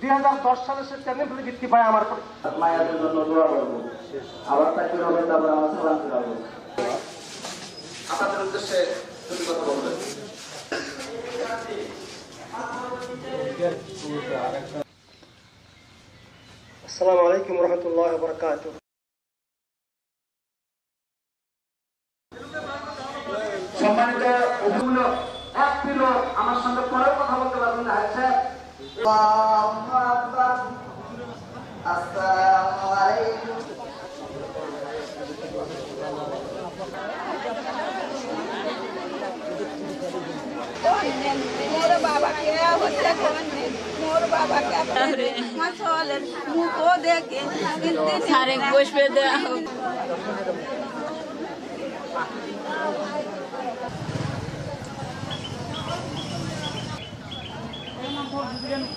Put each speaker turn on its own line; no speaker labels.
দুই হাজার দশ সালে সে বৃত্তি পায় আমার
মায়েদের জন্য দোয়া করব। আবার চাকরি হবে তারপর আমার সালাম ফিরাবো আপনাদের উদ্দেশ্যে দুটি কথা বলবেন।
আসসালামু আলাইকুম রহমতুল্লাহ বরকাত
সম্মানিত অভিমূলক একটি লোক আমার সঙ্গে পরেও কথা বলতে পারবেন না হচ্ছে আসসালামু আলাইকুম
মোর বাবাকে মোর দেখে
সারে বসবে দেওয়া Thank
you.